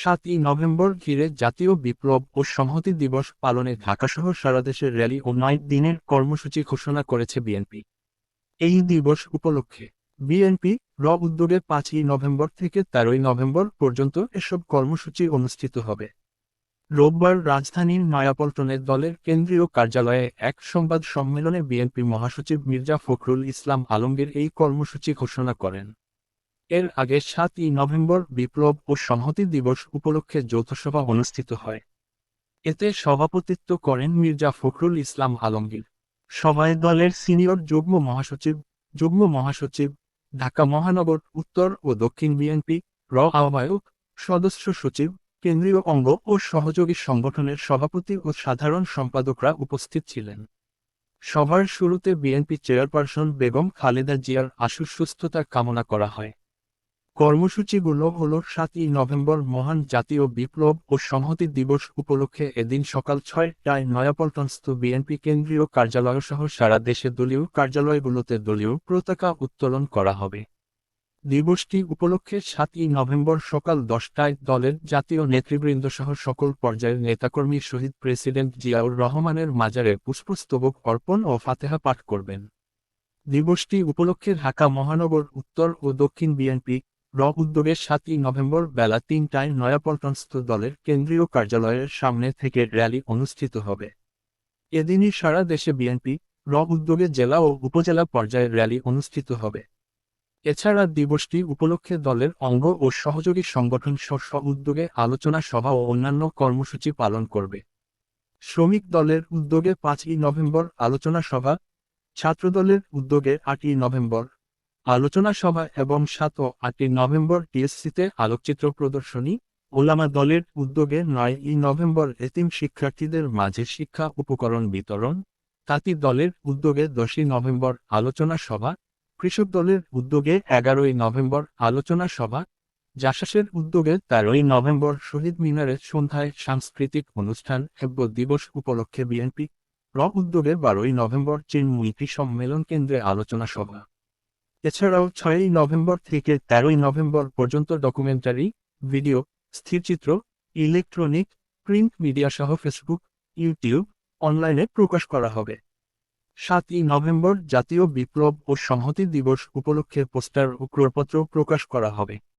সাতই নভেম্বর ঘিরে জাতীয় বিপ্লব ও সংহতি দিবস পালনে ঢাকাসহ সারা দেশের র্যালি ও নয় দিনের কর্মসূচি ঘোষণা করেছে বিএনপি। এই দিবস উপলক্ষে বিএনপি র উদ্যোগে পাঁচই নভেম্বর থেকে তেরোই নভেম্বর পর্যন্ত এসব কর্মসূচি অনুষ্ঠিত হবে। রোববার রাজধানীর নয়াপল্টনে দলের কেন্দ্রীয় কার্যালয়ে এক সংবাদ সম্মেলনে বিএনপি মহাসচিব মির্জা ফখরুল ইসলাম আলমগীর এই কর্মসূচি ঘোষণা করেন। এর আগে সাতই নভেম্বর বিপ্লব ও সংহতি দিবস উপলক্ষে যৌথসভা অনুষ্ঠিত হয়। এতে সভাপতিত্ব করেন মির্জা ফখরুল ইসলাম আলমগীর। সভায় দলের সিনিয়র যুগ্ম মহাসচিব যুগ্ম মহাসচিব, ঢাকা মহানগর উত্তর ও দক্ষিণ বিএনপি র আহ্বায়ক, সদস্য সচিব, কেন্দ্রীয় অঙ্গ ও সহযোগী সংগঠনের সভাপতি ও সাধারণ সম্পাদকরা উপস্থিত ছিলেন। সভার শুরুতে বিএনপি চেয়ারপারসন বেগম খালেদা জিয়ার আশু সুস্থতা কামনা করা হয়। কর্মসূচিগুলো হল সাতই নভেম্বর মহান জাতীয় বিপ্লব ও সংহতি দিবস উপলক্ষে এদিন সকাল ছয়টায় নয়াপল্টনস্থ বিএনপি কেন্দ্রীয় কার্যালয়সহ সারা দেশে দলীয় কার্যালয়গুলোতে দলীয় পতাকা উত্তোলন করা হবে। দিবসটি উপলক্ষে সাতই নভেম্বর সকাল দশটায় দলের জাতীয় নেতৃবৃন্দ সহ সকল পর্যায়ের নেতাকর্মী শহীদ প্রেসিডেন্ট জিয়াউর রহমানের মাজারে পুষ্পস্তবক অর্পণ ও ফাতেহা পাঠ করবেন। দিবসটি উপলক্ষে ঢাকা মহানগর উত্তর ও দক্ষিণ বিএনপি র উদ্যোগে সাতই নভেম্বর বেলা তিনটায় নয়াপল্টনস্থ দলের কেন্দ্রীয় কার্যালয়ের সামনে থেকে র্যালি অনুষ্ঠিত হবে। এদিনই সারা দেশে বিএনপি র উদ্যোগে জেলা ও উপজেলা পর্যায়ের র্যালি অনুষ্ঠিত হবে। এছাড়া দিবসটি উপলক্ষে দলের অঙ্গ ও সহযোগী সংগঠন স্ব, উদ্যোগে আলোচনা সভা ও অন্যান্য কর্মসূচি পালন করবে। শ্রমিক দলের উদ্যোগে পাঁচই নভেম্বর আলোচনা সভা, ছাত্রদলের উদ্যোগে আটই নভেম্বর আলোচনা সভা এবং সাত ও আটই নভেম্বর টিএসসিতে আলোকচিত্র প্রদর্শনী, ওলামা দলের উদ্যোগে নয়ই নভেম্বর এতিম শিক্ষার্থীদের মাঝে শিক্ষা উপকরণ বিতরণ, তাঁতি দলের উদ্যোগে দশই নভেম্বর আলোচনা সভা, কৃষক দলের উদ্যোগে এগারোই নভেম্বর আলোচনা সভা, জাসাসের উদ্যোগে তেরোই নভেম্বর শহীদ মিনারের সন্ধ্যায় সাংস্কৃতিক অনুষ্ঠান, হেব্য দিবস উপলক্ষে বিএনপি র উদ্যোগে বারোই নভেম্বর চিন্ময়ী সম্মেলন কেন্দ্রে আলোচনা সভা। এছাড়াও ছয়ই নভেম্বর থেকে তেরোই নভেম্বর পর্যন্ত ডকুমেন্টারি ভিডিও স্থিরচিত্র ইলেকট্রনিক প্রিন্ট মিডিয়া সহ ফেসবুক ইউটিউব অনলাইনে প্রকাশ করা হবে। সাতই নভেম্বর জাতীয় বিপ্লব ও সংহতি দিবস উপলক্ষে পোস্টার ও ক্রয়পত্র প্রকাশ করা হবে।